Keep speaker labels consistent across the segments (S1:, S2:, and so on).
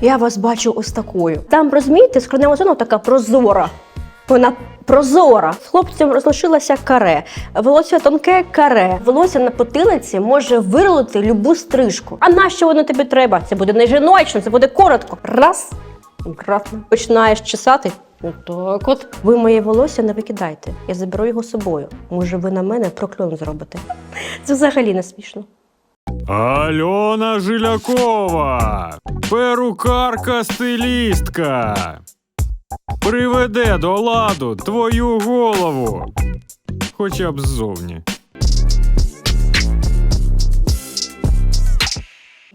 S1: Я вас бачу ось такою. Там, розумієте, скронева зона така прозора. Вона прозора. З хлопцем розлишилося каре. Волосся тонке каре. Волосся на потилиці може виролити любу стрижку. А нащо воно тобі треба? Це буде не жіночно, це буде коротко. Раз. Гратно. Починаєш чесати. Отак от. Ви моє волосся не викидайте. Я заберу його з собою. Може, ви на мене прокльон зробите. Це взагалі не смішно.
S2: Альона Жилякова, перукарка стилістка. Приведе до ладу твою голову. Хоча б ззовні.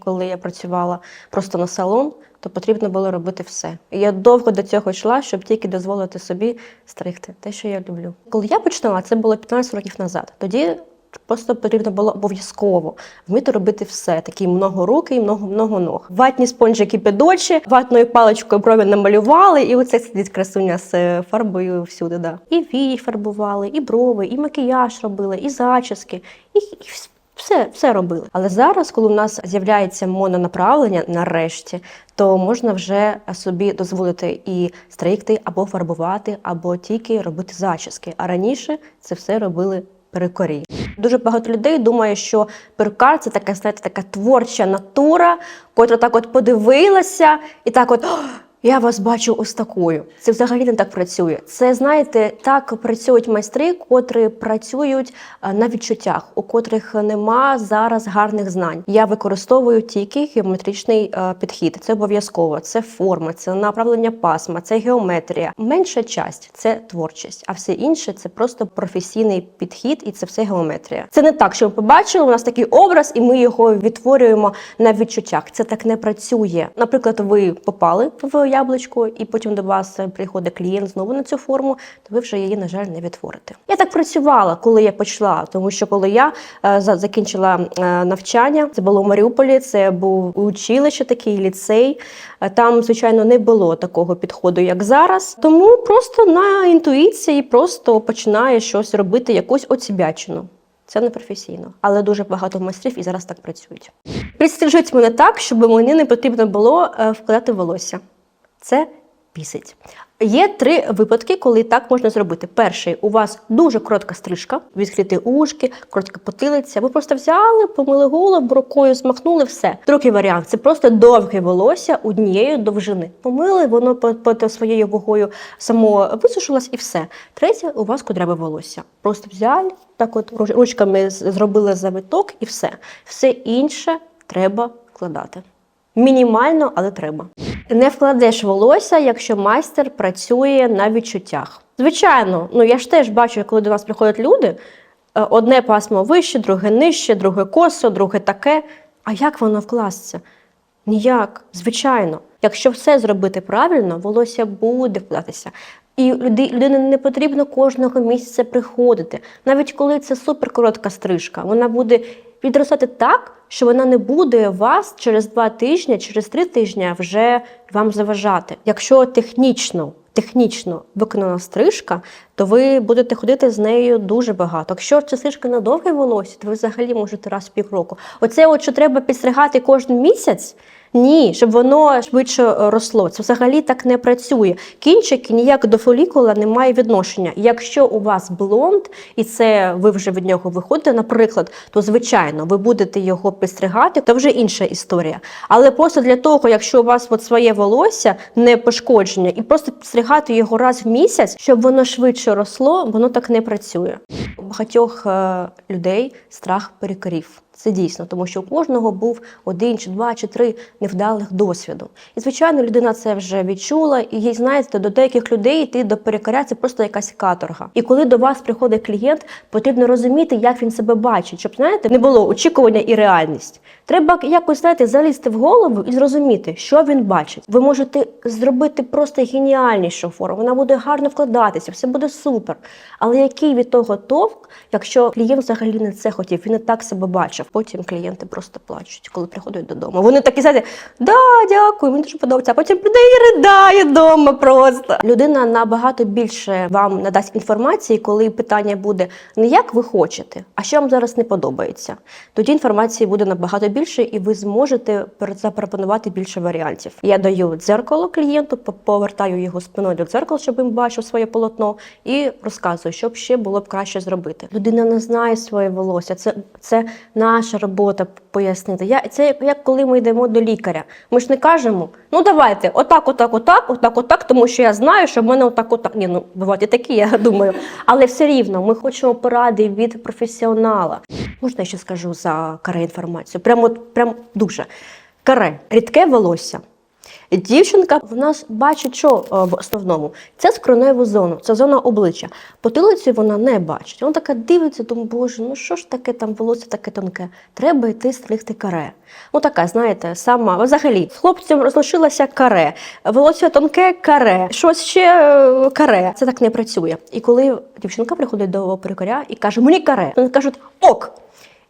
S1: Коли я працювала просто на салон, то потрібно було робити все. І я довго до цього йшла, щоб тільки дозволити собі стригти те, що я люблю. Коли я починала, це було 15 років назад. Тоді просто потрібно було обов'язково вміти робити все. Такі много руки і много много ног. Ватні спонжики під очі, ватною паличкою брові намалювали, і оце сидить красуня з е, фарбою всюди. Да. І вії фарбували, і брови, і макіяж робили, і зачіски, і, і все, все робили. Але зараз, коли у нас з'являється мононаправлення, нарешті, то можна вже собі дозволити і стригти, або фарбувати, або тільки робити зачіски. А раніше це все робили перукарі. Дуже багато людей думає, що перукар це така, знаєте, така творча натура, котра так от подивилася і так от. «О, я вас бачу ось такою. Це взагалі не так працює. Це знаєте, так працюють майстри, котрі працюють е, на відчуттях, у котрих нема зараз гарних знань. Я використовую тільки геометричний е, підхід. Це обов'язково. Це форми, це направлення пасма, це геометрія. Менша часть це творчість, а все інше це просто професійний підхід, і це все геометрія. Це не так, що ми побачили. У нас такий образ, і ми його відтворюємо на відчуттях. Це так не працює. Наприклад, ви попали в яблучко, і потім до вас приходить клієнт знову на цю форму, то ви вже її, на жаль, не відтворите. Я так працювала, коли я почала, тому що коли я е, закінчила е, навчання, це було в Маріуполі, це був училище, такий ліцей. Е, Там, звичайно, не було такого підходу, як зараз. Тому просто на інтуїції просто починає щось робити, якусь оцібячину. Це не професійно, але дуже багато майстрів і зараз так працюють. Підстрижуть мене так, щоб мені не потрібно було вкладати волосся. Це бісить. Є три випадки, коли так можна зробити. Перший у вас дуже коротка стрижка, відкриті ушки, коротка потилиця. Ви просто взяли, помили голову, рукою змахнули все. Другий варіант це просто довге волосся однієї довжини. Помили, воно під своєю вагою само висушилось і все. Третє у вас кудряве волосся. Просто взяли, так от ручками зробили завиток і все. Все інше треба вкладати. Мінімально, але треба. Не вкладеш волосся, якщо майстер працює на відчуттях. Звичайно, ну я ж теж бачу, коли до нас приходять люди, е, одне пасмо вище, друге нижче, друге косо, друге таке. А як воно вкласться? Ніяк, звичайно. Якщо все зробити правильно, волосся буде вкладатися. І люди- людині не потрібно кожного місяця приходити. Навіть коли це суперкоротка стрижка, вона буде відростати так, що вона не буде вас через два тижні, через три тижні вже вам заважати. Якщо технічно, технічно виконана стрижка, то ви будете ходити з нею дуже багато. Якщо це стрижка на довге волосся, то ви взагалі можете раз в півроку. Оце, от що треба підстригати кожен місяць. Ні, щоб воно швидше е, росло. Це взагалі так не працює. Кінчик ніяк до фолікула не має відношення. Якщо у вас блонд, і це ви вже від нього виходите, наприклад, то звичайно ви будете його підстригати, то вже інша історія. Але просто для того, якщо у вас от своє волосся не пошкодження, і просто підстригати його раз в місяць, щоб воно швидше росло, воно так не працює. У багатьох е, людей страх перекорів. Це дійсно, тому що у кожного був один чи два чи три невдалих досвіду. І звичайно, людина це вже відчула, і їй знаєте, до деяких людей йти до перекаря це просто якась каторга. І коли до вас приходить клієнт, потрібно розуміти, як він себе бачить, щоб знаєте, не було очікування і реальність. Треба якось знаєте, залізти в голову і зрозуміти, що він бачить. Ви можете зробити просто геніальнішу форму. Вона буде гарно вкладатися, все буде супер. Але який від того товк, якщо клієнт взагалі не це хотів, він не так себе бачив. Потім клієнти просто плачуть, коли приходять додому. Вони такі знаєте, да, дякую, мені дуже подобається. А потім прийде і ридає вдома просто. Людина набагато більше вам надасть інформації, коли питання буде не як ви хочете, а що вам зараз не подобається. Тоді інформації буде набагато і ви зможете запропонувати більше варіантів. Я даю дзеркало клієнту, по- повертаю його спиною до дзеркала, щоб він бачив своє полотно, і розказую, що ще було б краще зробити. Людина не знає своє волосся. Це, це наша робота пояснити. Я це як коли ми йдемо до лікаря. Ми ж не кажемо, ну давайте, отак, отак, отак, отак, отак, тому що я знаю, що в мене отак, отак. Ні, ну бувають і такі, я думаю. Але все рівно ми хочемо поради від професіонала. Можна я ще скажу за каре інформацію? Прямо, прям дуже. Каре, рідке волосся. Дівчинка в нас бачить, що е, в основному це скроневу зону, це зона обличчя. Потилицю вона не бачить. Вона така дивиться, думає, боже, ну що ж таке там волосся таке тонке? Треба йти стригти каре. Ну така, знаєте, сама взагалі з хлопцем розлишилася каре, волосся тонке каре, щось ще е, каре. Це так не працює. І коли дівчинка приходить до перукаря і каже, мені каре, вони кажуть ок.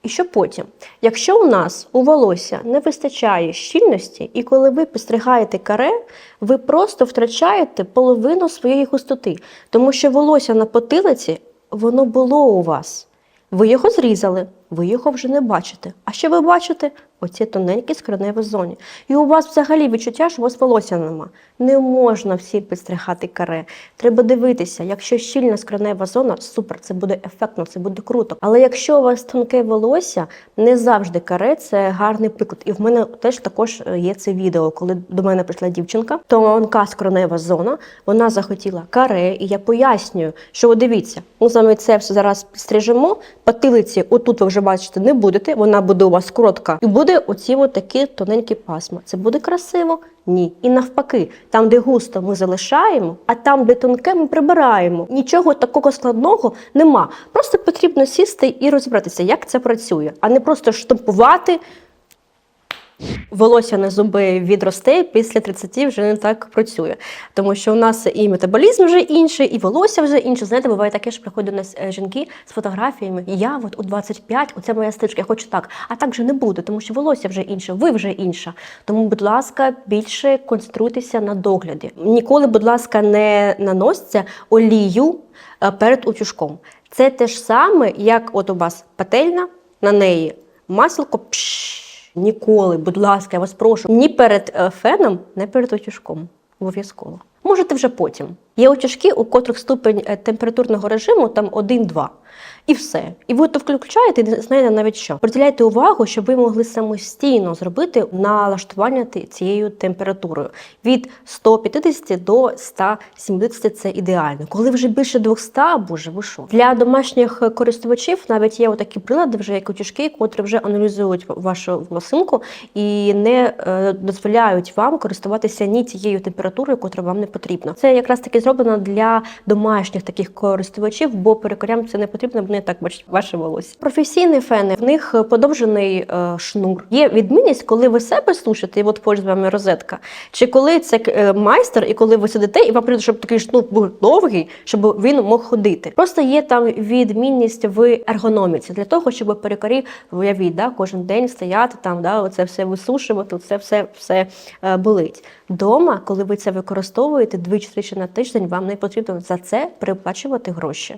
S1: І що потім? Якщо у нас у волосся не вистачає щільності, і коли ви підстригаєте каре, ви просто втрачаєте половину своєї густоти, тому що волосся на потилиці воно було у вас. Ви його зрізали, ви його вже не бачите. А що ви бачите? Оці тоненькі скроневі зоні. І у вас взагалі відчуття, що у вас волосся нема. Не можна всі підстригати каре. Треба дивитися, якщо щільна скронева зона, супер, це буде ефектно, це буде круто. Але якщо у вас тонке волосся, не завжди каре це гарний приклад. І в мене теж також е, є це відео, коли до мене прийшла дівчинка, тонка скронева зона, вона захотіла каре, і я пояснюю, що от дивіться, з вами це все зараз підстрижемо, потилиці, отут ви вже бачите, не будете, вона буде у вас коротка, і буде оці от такі тоненькі пасма. Це буде красиво? Ні. І навпаки, там, де густо, ми залишаємо, а там, де тонке, ми прибираємо. Нічого такого складного нема. Просто потрібно сісти і розібратися, як це працює, а не просто штампувати. Волосся на зуби відросте після 30 вже не так працює, тому що у нас і метаболізм вже інший, і волосся вже інше. Знаєте, буває таке, що приходять до нас е, жінки з фотографіями. Я от у 25, оце моя стрижка, я хочу так. А так же не буде, тому що волосся вже інше, ви вже інша. Тому, будь ласка, більше концентруйтеся на догляді. Ніколи, будь ласка, не наносьте олію е, перед утюжком. Це те ж саме, як от у вас пательна, на неї масло пш. Ніколи, будь ласка, я вас прошу, ні перед е, феном, ні перед утюжком. Обов'язково. Можете вже потім. Є утюжки, у котрих ступень е, температурного режиму там 1-2. І все. І ви то включаєте і не знаєте навіть що. Приділяйте увагу, щоб ви могли самостійно зробити налаштування цією температурою. Від 150 до 170 це ідеально. Коли вже більше 200, боже, ви що? Для домашніх користувачів навіть є отакі прилади, вже як утюжки, котрі вже аналізують вашу волосинку і не е, дозволяють вам користуватися ні тією температурою, котра вам не потрібна. Це якраз таки зроблено для домашніх таких користувачів, бо перекорям це не потрібно, вони так бачать ваше волосся. Професійні фени в них подовжений е, шнур. Є відмінність, коли ви себе слушаєте, і от поруч з вами розетка, чи коли це е, майстер, і коли ви сидите, і вам потрібно, щоб такий шнур був довгий, щоб він мог ходити. Просто є там відмінність в ергономіці для того, щоб перекорі уявіть, да, кожен день стояти там, да, оце все висушувати, це все, все е, болить. Дома, коли ви це використовуєте двічі-тричі на тиждень, вам не потрібно за це переплачувати гроші.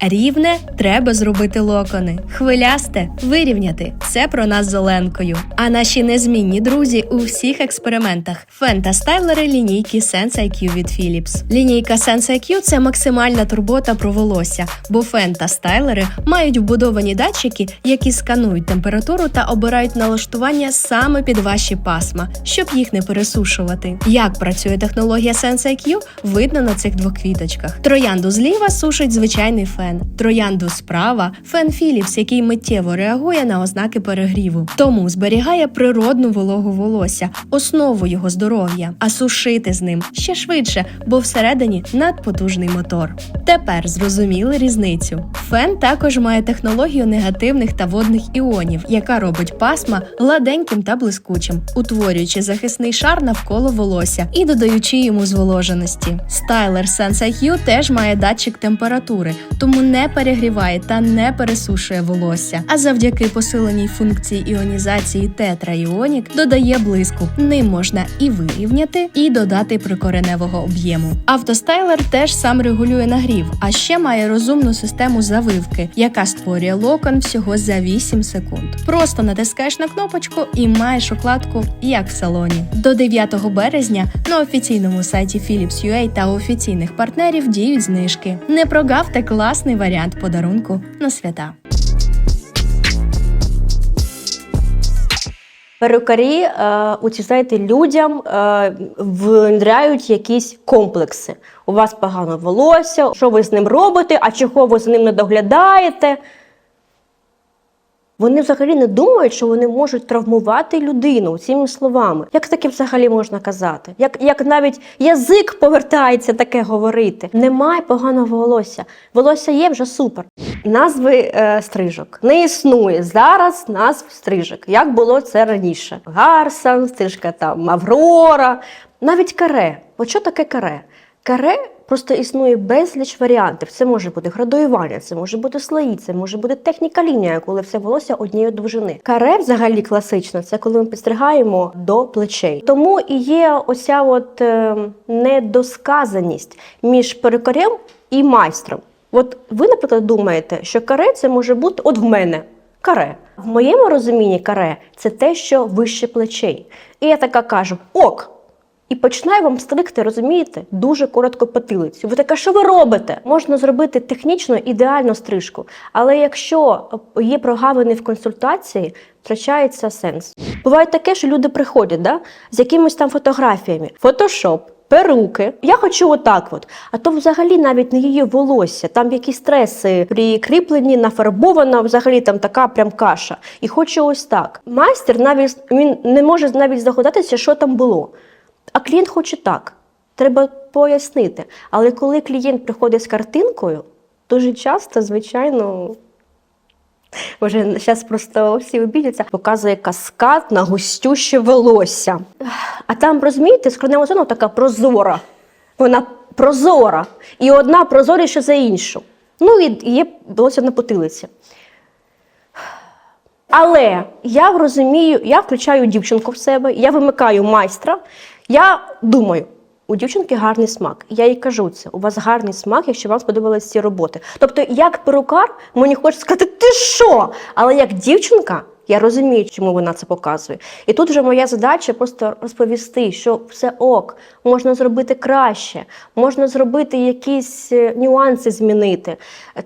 S3: Рівне треба зробити локони. Хвилясте вирівняти. Це про нас з Оленкою. А наші незмінні друзі у всіх експериментах. Фен та стайлери лінійки Sense IQ від Philips. Лінійка Sense IQ – це максимальна турбота про волосся, бо фен та стайлери мають вбудовані датчики, які сканують температуру та обирають налаштування саме під ваші пасма, щоб їх не пересушувати. Як працює технологія Sense IQ, видно на цих двох квіточках. Троянду зліва сушить звичайний фен. Троянду справа фен Philips, який миттєво реагує на ознаки перегріву. Тому зберігає природну вологу волосся, основу його здоров'я, а сушити з ним ще швидше, бо всередині надпотужний мотор. Тепер зрозуміли різницю. Фен також має технологію негативних та водних іонів, яка робить пасма гладеньким та блискучим, утворюючи захисний шар навколо волосся і додаючи йому зволоженості. Стайлер Sense IQ теж має датчик температури, тому цьому не перегріває та не пересушує волосся. А завдяки посиленій функції іонізації тетраіонік додає блиску. Ним можна і вирівняти, і додати прикореневого об'єму. Автостайлер теж сам регулює нагрів, а ще має розумну систему завивки, яка створює локон всього за 8 секунд. Просто натискаєш на кнопочку і маєш укладку, як в салоні. До 9 березня на офіційному сайті Philips UA та офіційних партнерів діють знижки. Не прогавте класний варіант подарунку на свята.
S1: Перукарі, е, оці, знаєте, людям е, внедряють якісь комплекси. У вас погано волосся, що ви з ним робите, а чого ви за ним не доглядаєте. Вони взагалі не думають, що вони можуть травмувати людину цими словами. Як таке взагалі можна казати? Як, як навіть язик повертається таке говорити. Немає поганого волосся. Волосся є вже супер. Назви е, стрижок не існує зараз назв стрижок. Як було це раніше? Гарсан, стрижка там Аврора, навіть каре. От що таке каре? Каре просто існує безліч варіантів. Це може бути градуювання, це може бути слої, це може бути техніка лінія, коли все волосся однієї довжини. Каре взагалі класично, це коли ми підстригаємо до плечей. Тому і є оця от е, недосказаність між перукарем і майстром. От ви, наприклад, думаєте, що каре це може бути от в мене. Каре. В моєму розумінні каре це те, що вище плечей. І я така кажу: ок, і починаю вам стригти, розумієте, дуже коротко потилицю. Ви така, що ви робите? Можна зробити технічно ідеальну стрижку, але якщо є прогавини в консультації, втрачається сенс. Буває таке, що люди приходять да, з якимись там фотографіями, фотошоп. Перуки, я хочу отак, от. А то взагалі навіть не її волосся, там якісь стреси прикріплені, нафарбована, взагалі там така прям каша. І хочу ось так. Майстер навіть він не може навіть здогадатися, що там було. А клієнт хоче так. Треба пояснити. Але коли клієнт приходить з картинкою, дуже часто, звичайно, Боже, зараз просто всі обідяться, показує каскад на густюще волосся. А там, розумієте, скронева зона така прозора. Вона прозора. І одна прозоріша за іншу. Ну і є волосся на потилиці. Але я розумію, я включаю дівчинку в себе, я вимикаю майстра. Я думаю, у дівчинки гарний смак. Я їй кажу це. У вас гарний смак, якщо вам сподобались ці роботи. Тобто, як перукар, мені хочеться сказати, ти що? Але як дівчинка, я розумію, чому вона це показує. І тут вже моя задача просто розповісти, що все ок, можна зробити краще, можна зробити якісь е, нюанси змінити.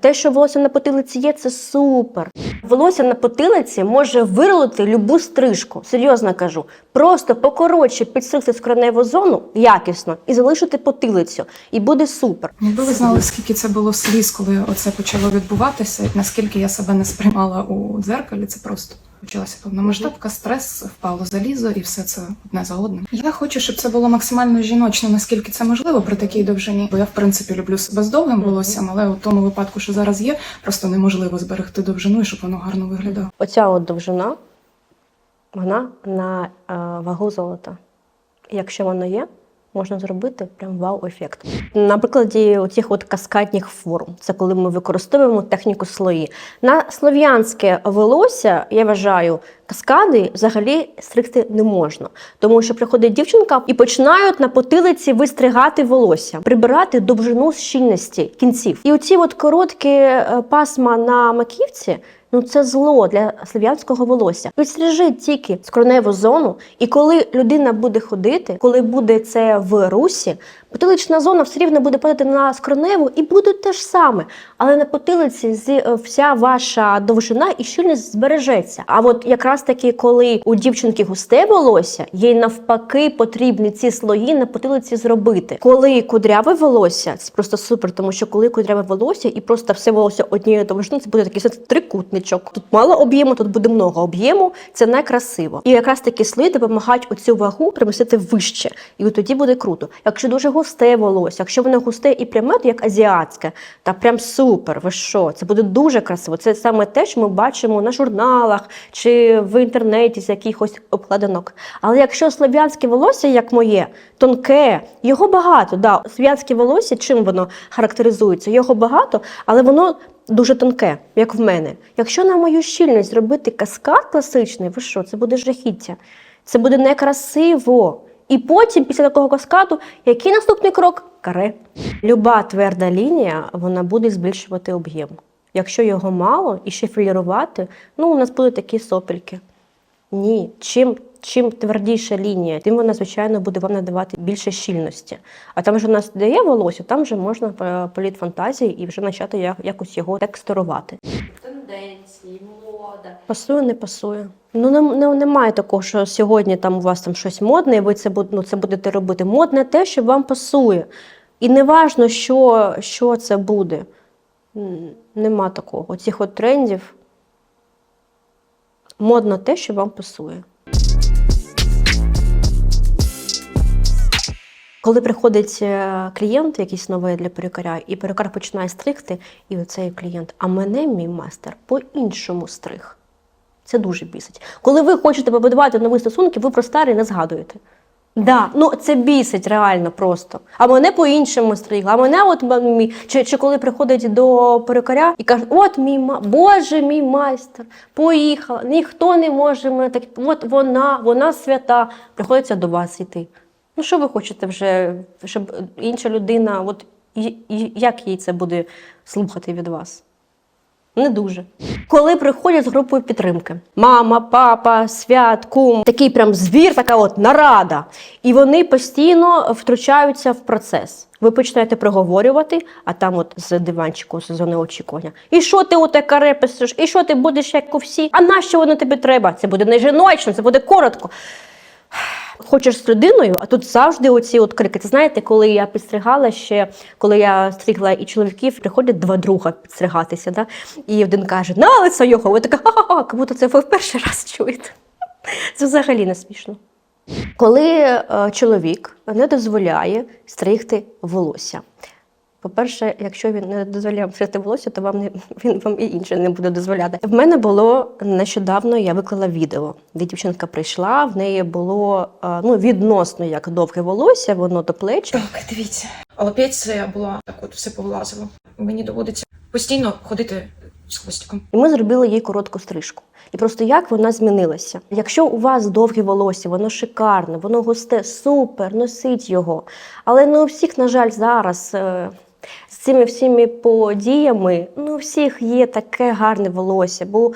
S1: Те, що волосся на потилиці є, це супер. Волосся на потилиці може виролити любу стрижку. Серйозно кажу. Просто покоротше підстригти скроневу зону якісно і залишити потилицю. І буде супер.
S4: Якби ви знали, скільки це було сліз, коли оце почало відбуватися, і наскільки я себе не сприймала у дзеркалі, це просто почалася повномасштабка, стрес, впало залізо, і все це одне за одним. Я хочу, щоб це було максимально жіночно, наскільки це можливо при такій довжині. Бо я в принципі люблю себе з довгим волоссям, але у тому випадку, що зараз є, просто неможливо зберегти довжину, і щоб воно гарно виглядало.
S1: Оця от довжина, вона на е, вагу золота. Якщо вона є, можна зробити прям вау-ефект. На прикладі оцих от каскадних форм, це коли ми використовуємо техніку слої. На слов'янське волосся, я вважаю, каскади взагалі стригти не можна. Тому що приходить дівчинка і починають на потилиці вистригати волосся, прибирати довжину щільності кінців. І оці от короткі е, пасма на маківці. Ну, це зло для слов'янського волосся. Відсліжіть тільки скроневу зону, і коли людина буде ходити, коли буде це в русі, потилична зона все рівно буде падати на скроневу і буде те ж саме. Але на потилиці е, вся ваша довжина і щільність збережеться. А от якраз таки, коли у дівчинки густе волосся, їй навпаки потрібні ці слої на потилиці зробити. Коли кудряве волосся, це просто супер, тому що коли кудряве волосся і просто все волосся однієї довжини, це буде такий трикутничок. Тут мало об'єму, тут буде много об'єму. Це найкрасиво. І якраз такі слої допомагають оцю вагу примістити вище. І тоді буде круто. Якщо дуже густе волосся. Якщо воно густе і пряме, то як азіатське, та прям супер. Ви що? Це буде дуже красиво. Це саме те, що ми бачимо на журналах чи в інтернеті з якихось обкладинок. Але якщо слов'янське волосся, як моє, тонке, його багато. Да, слов'янське волосся, чим воно характеризується? Його багато, але воно дуже тонке, як в мене. Якщо на мою щільність зробити каскад класичний, ви що, це буде жахіття. Це буде некрасиво. І потім, після такого каскаду, який наступний крок? Каре. Люба тверда лінія вона буде збільшувати об'єм. Якщо його мало і ще філірувати, ну у нас будуть такі сопельки. Ні, чим, чим твердіша лінія, тим вона, звичайно, буде вам надавати більше щільності. А там, що у нас дає волосся, там вже можна е, політ фантазії і вже почати якось його текстурувати.
S5: Тенденції, мода.
S1: Пасує, не пасує. Ну не, не, немає такого, що сьогодні там у вас там щось модне, і ви це, ну, це будете робити. Модне те, що вам пасує. І не важно, що, що це буде. Нема такого. Оцих от трендів. Модно те, що вам пасує. Коли приходить е, клієнт, якийсь новий для перукаря, і перукар починає стригти, і оцей клієнт, а мене мій майстер по-іншому стриг. Це дуже бісить. Коли ви хочете побудувати нові стосунки, ви про старий не згадуєте. Да, ну це бісить реально просто. А мене по-іншому стригла. А мене от мій, чи, чи коли приходить до перукаря і каже, от мій ма, Боже, мій майстер, поїхала, ніхто не може мене так. От вона, вона свята. Приходиться до вас йти. Ну що ви хочете вже, щоб інша людина, от і- і- як їй це буде слухати від вас? Не дуже. Коли приходять з групою підтримки, мама, папа, свят, кум, такий прям звір, така от нарада. І вони постійно втручаються в процес. Ви починаєте проговорювати, а там от з диванчику з зони очікування. І що ти оте каре писиш? І що ти будеш як у всі? А нащо воно тобі треба? Це буде не жіночно, це буде коротко. Хочеш з людиною, а тут завжди оці от крики. Ти знаєте, коли я підстригала ще, коли я стригла і чоловіків, приходять два друга підстригатися, да? і один каже, на лице його, ви така, ха-ха-ха, як будто це ви в перший раз чуєте. Це взагалі не смішно. Коли е, чоловік не дозволяє стригти волосся. По-перше, якщо він не дозволяє вам стригти волосся, то вам не він вам і інше не буде дозволяти. В мене було нещодавно, я виклала відео, де дівчинка прийшла, в неї було е, ну, відносно як довге волосся, воно до плеч.
S6: Так, дивіться. Алопеція була так от все повлазило. Мені доводиться постійно ходити з хвостиком.
S1: І ми зробили їй коротку стрижку. І просто як вона змінилася. Якщо у вас довге волосся, воно шикарне, воно густе, супер, носіть його. Але не у всіх, на жаль, зараз е, з цими всіми подіями, ну, у всіх є таке гарне волосся, бо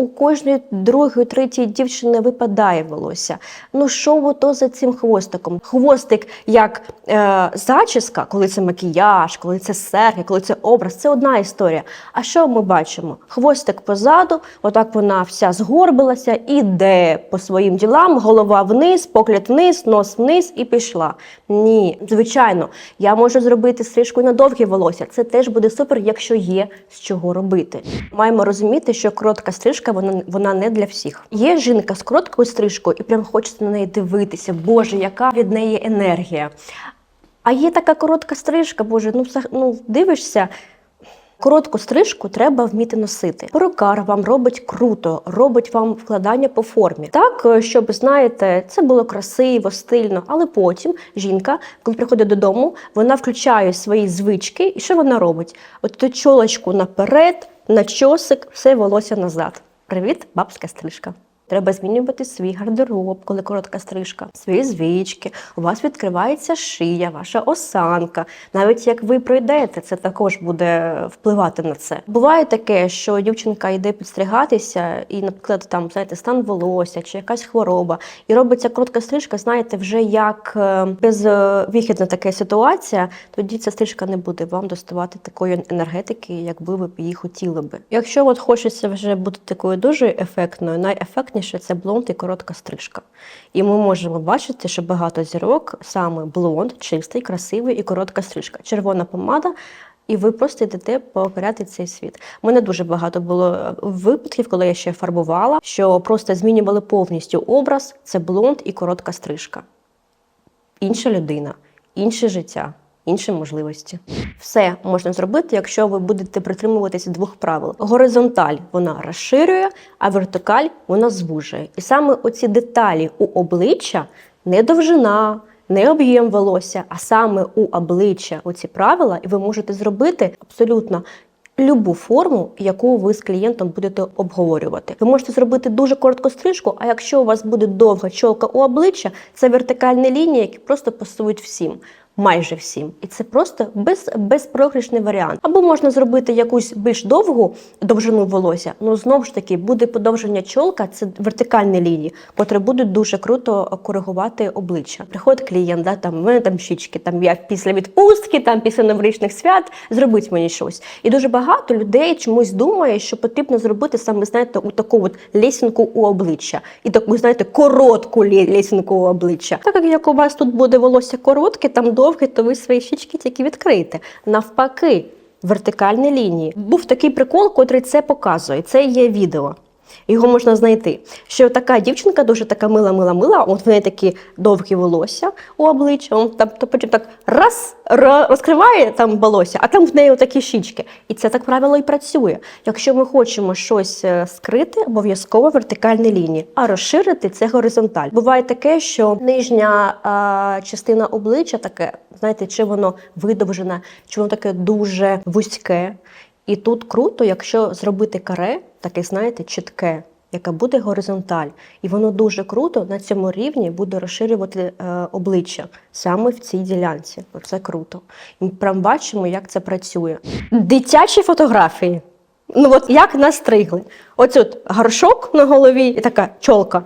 S1: у кожної другої, третьої дівчини випадає волосся. Ну що ото за цим хвостиком? Хвостик як е, зачіска, коли це макіяж, коли це серги, коли це образ, це одна історія. А що ми бачимо? Хвостик позаду, отак вона вся згорбилася, іде по своїм ділам, голова вниз, погляд вниз, нос вниз і пішла. Ні, звичайно, я можу зробити стрижку на довге волосся. Це теж буде супер, якщо є з чого робити. Маємо розуміти, що коротка стрижка вона, вона не для всіх. Є жінка з короткою стрижкою, і прям хочеться на неї дивитися. Боже, яка від неї енергія. А є така коротка стрижка, боже, ну, ну дивишся. Коротку стрижку треба вміти носити. Перукар вам робить круто, робить вам вкладання по формі. Так, е, щоб знаєте, це було красиво, стильно. Але потім жінка, коли приходить додому, вона включає свої звички, і що вона робить? От чолочку наперед, на чосик, все волосся назад. Привіт, бабська стрижка. Треба змінювати свій гардероб, коли коротка стрижка, свої звички. У вас відкривається шия, ваша осанка. Навіть як ви пройдете, це також буде впливати на це. Буває таке, що дівчинка йде підстригатися, і, наприклад, там знаєте, стан волосся чи якась хвороба, і робиться коротка стрижка. Знаєте, вже як е, безвихідна така ситуація, тоді ця стрижка не буде вам доставати такої енергетики, якби ви її хотіли би. Якщо от хочеться вже бути такою дуже ефектною, найефектніше це блонд і коротка стрижка. І ми можемо бачити, що багато зірок саме блонд, чистий, красивий і коротка стрижка. Червона помада. І ви просто йдете покоряти цей світ. У мене дуже багато було е, випадків, коли я ще фарбувала, що просто змінювали повністю образ, це блонд і коротка стрижка. Інша людина. інше життя, інші можливості. Все можна зробити, якщо ви будете притримуватися двох правил. Горизонталь вона розширює, а вертикаль вона звужує. І саме оці деталі у обличчя не довжина, не об'єм волосся, а саме у обличчя оці правила, і ви можете зробити абсолютно любу форму, яку ви з клієнтом будете обговорювати. Ви можете зробити дуже коротку стрижку, а якщо у вас буде довга чолка у обличчя, це вертикальні лінії, які просто пасують всім. Майже всім, і це просто без, безпрограшний варіант. Або можна зробити якусь більш довгу довжину волосся. Ну знову ж таки буде подовження чолка, це вертикальні лінії, котрі будуть дуже круто коригувати обличчя. Приходить клієнт, да, там у мене там щічки, там я після відпустки, там після новорічних свят, зробіть мені щось. І дуже багато людей чомусь думає, що потрібно зробити саме, знаєте, у таку от лесінку у обличчя. І таку, знаєте, коротку лесінку у обличчя. Так як у вас тут буде волосся коротке, там довге, то ви свої щічки тільки відкриєте. Навпаки, вертикальні лінії. Був такий прикол, котрий це показує. Це є відео. Його можна знайти. Що така дівчинка дуже така мила, мила, мила. От в неї такі довгі волосся у обличчя. Он там то потім так раз розкриває там волосся, а там в неї такі щічки. І це так правило і працює. Якщо ми хочемо щось е, скрити, обов'язково вертикальні лінії, а розширити це горизонталь. Буває таке, що нижня а, частина обличчя таке, знаєте, чи воно видовжене, чи воно таке дуже вузьке. І тут круто, якщо зробити каре, таке, знаєте, чітке, яке буде горизонталь. І воно дуже круто на цьому рівні буде розширювати е, обличчя саме в цій ділянці. Це круто. І прям бачимо, як це працює. Дитячі фотографії. Ну от як настригли. Оцю горшок на голові і така чолка.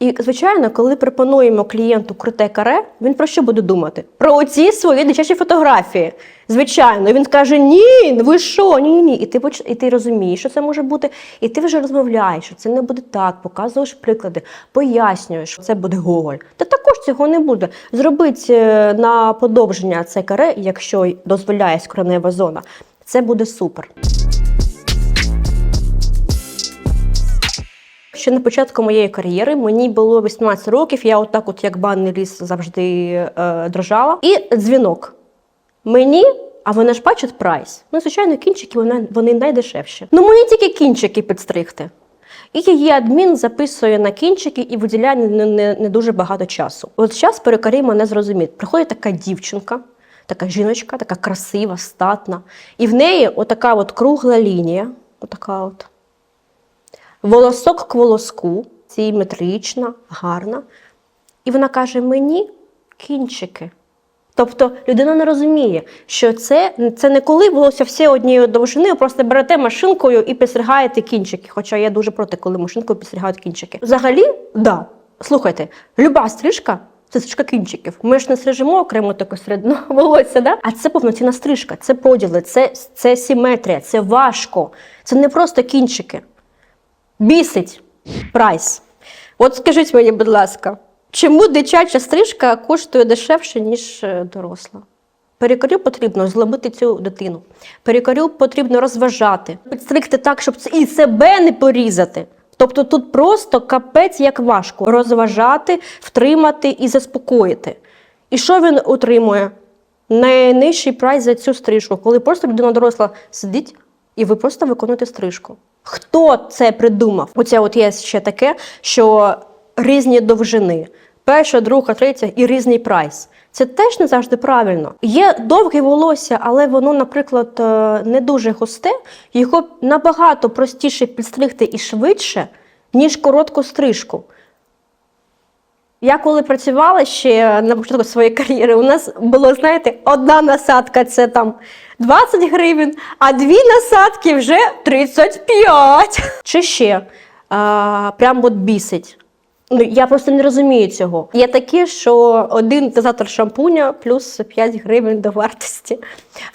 S1: І, звичайно, коли пропонуємо клієнту круте каре, він про що буде думати? Про оці свої дитячі фотографії. Звичайно, він каже: Ні, ви що? Ні, ні. І ти поч... і ти розумієш, що це може бути, і ти вже розмовляєш, що це не буде так, показуєш приклади, пояснюєш, що це буде Гоголь. Та також цього не буде. Зробить е, на подовження це каре, якщо дозволяє скронева зона. Це буде супер. Ще на початку моєї кар'єри мені було 18 років, я отак, от як банний ліс, завжди е, дрожала. І дзвінок. Мені, а вони ж бачать прайс. Ну, звичайно, кінчики вони, вони найдешевші. Ну, мені тільки кінчики підстригти. І її адмін записує на кінчики і виділяє не, не, не дуже багато часу. От зараз перукарі мене зрозуміють. Приходить така дівчинка, така жіночка, така красива, статна. І в неї отака от кругла лінія. Отака от волосок к волоску, симетрична, гарна. І вона каже: мені кінчики. Тобто людина не розуміє, що це, це не коли волосся все однієї довжини, просто берете машинкою і підстригаєте кінчики. Хоча я дуже проти, коли машинкою підстригають кінчики. Взагалі, да. Слухайте, люба стрижка це стрижка кінчиків. Ми ж не стрижемо окремо таке середнього волосся, да? а це повноцінна стрижка, це поділи, це, це симетрія, це важко. Це не просто кінчики. Бісить прайс. От скажіть мені, будь ласка, чому дитяча стрижка коштує дешевше, ніж е, доросла? Перекорю потрібно злобити цю дитину. Перекорю потрібно розважати, підстригти так, щоб і себе не порізати. Тобто тут просто капець як важко розважати, втримати і заспокоїти. І що він отримує? Найнижчий прайс за цю стрижку, коли просто людина доросла сидить і ви просто виконуєте стрижку. Хто це придумав? Оце от є ще таке, що різні довжини. Перша, друга, третя і різний прайс. Це теж не завжди правильно. Є довге волосся, але воно, наприклад, е, не дуже густе. Його набагато простіше підстригти і швидше, ніж коротку стрижку. Я коли працювала ще на початку своєї кар'єри, у нас було, знаєте, одна насадка це там 20 гривень, а дві насадки вже 35. Чи ще а, прям от бісить. Ну, я просто не розумію цього. Є такі, що один дозатор шампуня плюс 5 гривень до вартості.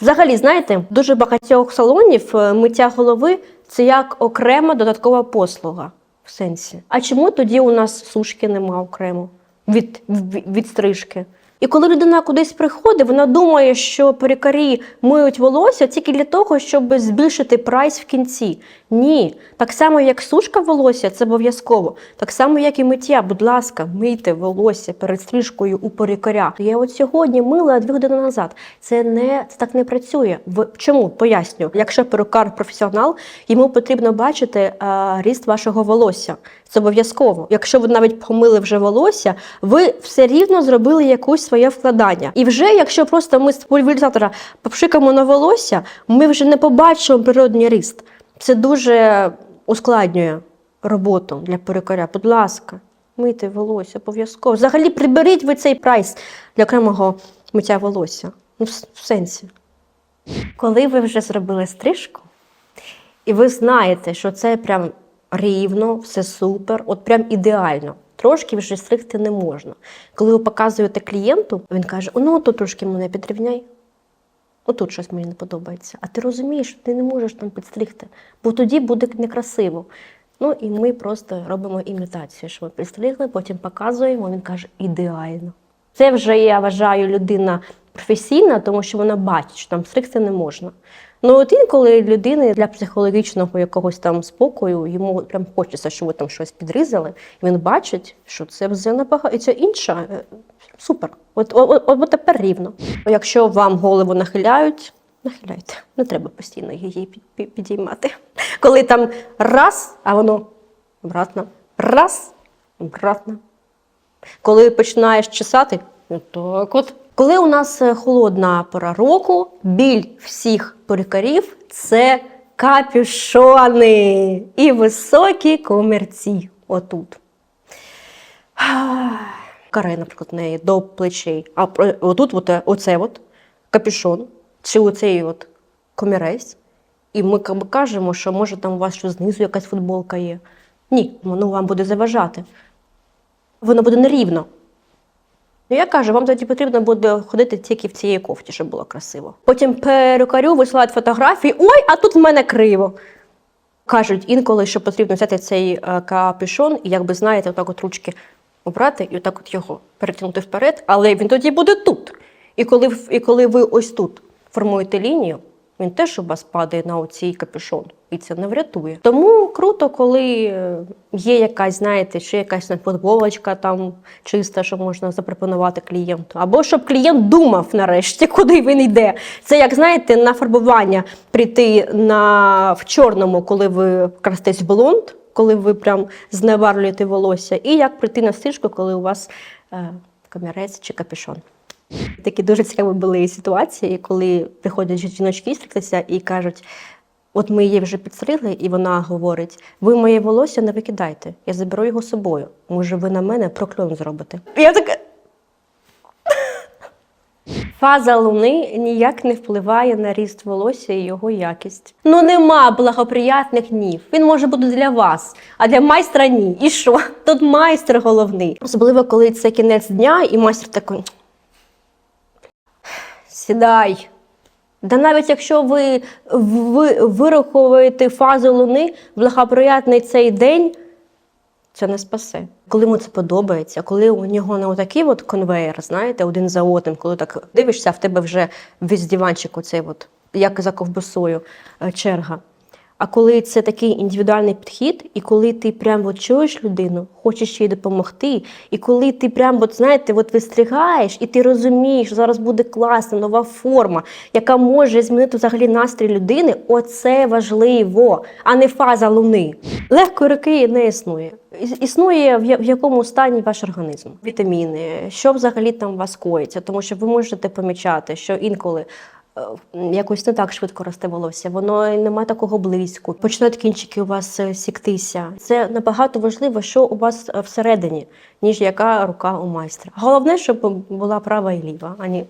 S1: Взагалі, знаєте, дуже багатьох салонів е, миття голови це як окрема додаткова послуга сенсі. А чому тоді у нас сушки нема окремо від, від, від стрижки? І коли людина кудись приходить, вона думає, що перукарі миють волосся тільки для того, щоб збільшити прайс в кінці. Ні, так само, як сушка волосся, це обов'язково. Так само, як і миття. Будь ласка, мийте волосся перед стрижкою у перукаря. Я от сьогодні мила дві години назад. Це не це так не працює. В чому поясню? Якщо перукар професіонал, йому потрібно бачити е, ріст вашого волосся. Це обов'язково. Якщо ви навіть помили вже волосся, ви все рівно зробили якусь своє вкладання. І вже якщо просто ми з пульверизатора попшикаємо на волосся, ми вже не побачимо природний ріст. Це дуже ускладнює роботу для перукаря. Будь ласка, мийте волосся обов'язково. Взагалі приберіть ви цей прайс для окремого миття волосся. Ну, в сенсі. Коли ви вже зробили стрижку, і ви знаєте, що це прям рівно, все супер, от прям ідеально. Трошки вже стригти не можна. Коли ви показуєте клієнту, він каже: ну тут трошки мене підрівняй. Отут щось мені не подобається. А ти розумієш, ти не можеш там підстригти, бо тоді буде некрасиво. Ну і ми просто робимо імітацію, що ми підстригли, потім показуємо, він каже ідеально. Це вже я вважаю людина професійна, тому що вона бачить, що там стригти не можна. Ну от інколи людини для психологічного якогось там спокою йому прям хочеться, щоб ви там щось підрізали. І він бачить, що це вже набагато це інша. е, Супер. От, от, от, от тепер рівно. Якщо вам голову нахиляють, нахиляйте. Не треба постійно її під- під- підіймати. Коли там раз, а воно обратно, раз, обратно. Коли починаєш чесати, так от. Коли у нас е, холодна пора року, біль всіх перукарів це капюшони і високі комірці. Отут. Каре, наприклад, неї до плечей. А отут от, оце от капюшон, чи оцей от комірець. І ми кажемо, що може там у вас що знизу якась футболка є. Ні, воно вам буде заважати. Воно буде нерівно. Ну, я кажу, вам тоді потрібно буде ходити тільки в цієї кофті, щоб було красиво. Потім перукарю висилають фотографії. Ой, а тут в мене криво. Кажуть інколи, що потрібно взяти цей е, капюшон і, якби знаєте, отак от ручки обрати і отак от його перетягнути вперед, але він тоді буде тут. І коли, і коли ви ось тут формуєте лінію, він теж у вас падає на оцій капюшон, і це не врятує. Тому круто, коли е, є якась, знаєте, чи якась не, футболочка там чиста, що можна запропонувати клієнту. Або щоб клієнт думав нарешті, куди він йде. Це як знаєте, на фарбування прийти на в чорному, коли ви крастесь блонд, коли ви прям зневарлюєте волосся, і як прийти на стрижку, коли у вас е, камірець чи капюшон. Такі дуже цікаві були ситуації, коли приходять жіночки стригтися і кажуть: от ми її вже підстригли, і вона говорить: ви моє волосся не викидайте, я заберу його з собою. Може, ви на мене прокльон зробите. Я така. Фаза луни ніяк не впливає на ріст волосся і його якість. Ну нема благоприятних днів. Він може бути для вас, а для майстра ні. І що? Тут майстер головний. Особливо, коли це кінець дня, і майстер такий. Сідай. Да навіть якщо ви, ви вираховуєте фазу луни благоприятний цей день, це не спасе. Коли йому це подобається, коли у нього не отакий от конвейер, знаєте, один за одним, коли так дивишся, в тебе вже весь диванчик, оцей от, як за ковбасою, е, черга. А коли це такий індивідуальний підхід, і коли ти прям от чуєш людину, хочеш їй допомогти, і коли ти прям от, знаєте, от вистрігаєш, і ти розумієш, що зараз буде класна нова форма, яка може змінити взагалі настрій людини, оце важливо, а не фаза луни. Легкої руки не існує. Існує в якому стані ваш організм, вітаміни, що взагалі там у вас коїться, тому що ви можете помічати, що інколи якось не так швидко росте волосся, воно й нема такого близько. Починають кінчики у вас е, сіктися. Це набагато важливо, що у вас е, всередині, ніж яка рука у майстра. Головне, щоб була права і ліва, а не